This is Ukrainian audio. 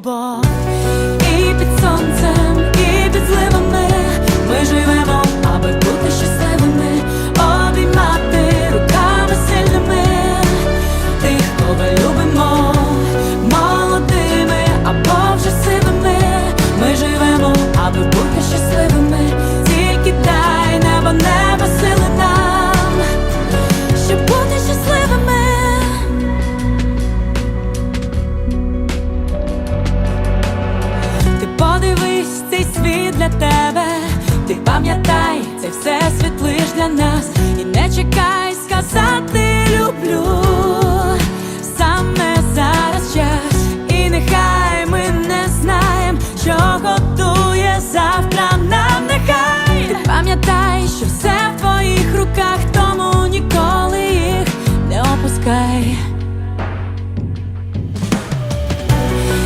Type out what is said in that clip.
吧。і не чекай сказати.